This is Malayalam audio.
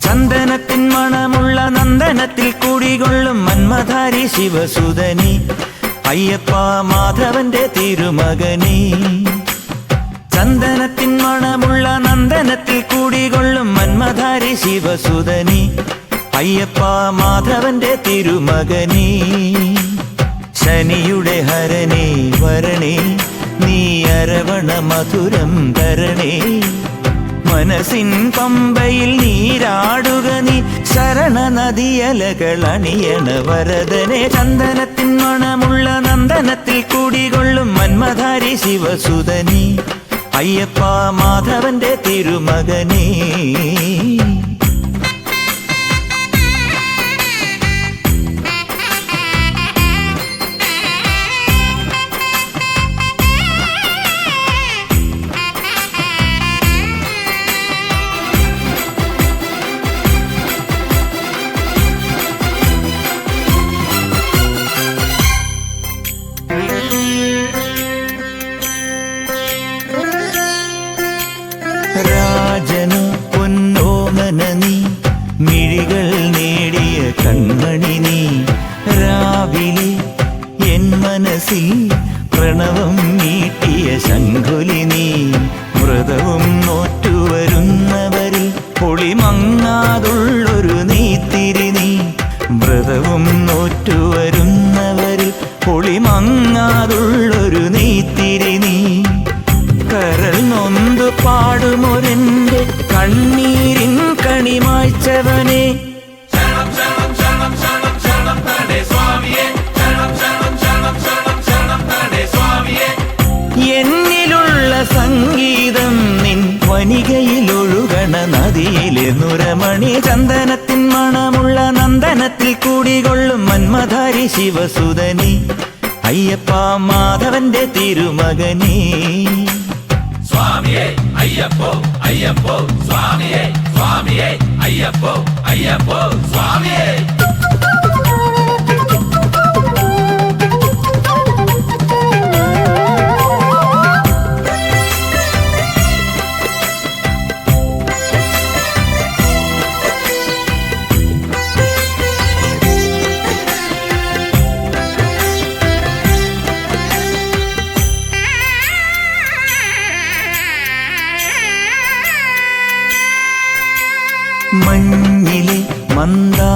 ചന്ദനത്തിൻ മണമുള്ള നന്ദനത്തിൽ കൂടികൊള്ളും മന്മധാരി ശിവസുതനി അയ്യപ്പ മാധവന്റെ തിരുമകനി. ചന്ദനത്തിൻ മണമുള്ള നന്ദനത്തിൽ കൂടികൊള്ളും മന്മധാരി ശിവസുതനി അയ്യപ്പ മാധവന്റെ തിരുമകനി. ശനിയുടെ ഹരണേ വരണേ നീ അരവണ മധുരം തരണേ മനസ്സിൻ പമ്പയിൽ നീരാടുക നീ ശരണ നദിയലകൾ അണിയണ വരദനെ ചന്ദനത്തിൻ മണമുള്ള നന്ദനത്തിൽ കൂടികൊള്ളും മന്മധാരി ശിവസുതനി അയ്യപ്പ മാധവന്റെ തിരുമകനേ. നീ രാവിലെ എൻ മനസ്സിൽ പ്രണവം നീട്ടിയ ശങ്കുലി നീ. വ്രതവും നോറ്റുവരുന്നവരിൽ പൊളിമങ്ങാതുള്ളൊരു നീത്തിരി നീ. വ്രതവും നോറ്റുവരുന്നവരിൽ പൊളിമങ്ങാതുള്ളൊരു നീത്തിരി നീ. കരൽ നൊന്തു പാടുമൊരന്റെ കണ്ണീരിൻ കണിമായ്ച്ചവനെ എന്നിലുള്ള സംഗീതം നിൻ വനികയിലൊഴുകണ നദിയിലെ നുരമണി ചന്ദനത്തിൻ മണമുള്ള നന്ദനത്തിൽ കൂടികൊള്ളും മന്മധാരി ശിവസുധനി അയ്യപ്പ മാധവന്റെ തിരുമകനി. സ്വാമിയേ അയ്യപ്പോ അയ്യപ്പോ സ്വാമിയേ സ്വാമിയേ അയ്യപ്പോ അയ്യപ്പോ സ്വാമിയേ. മഞ്ഞിലെ മന്ദാ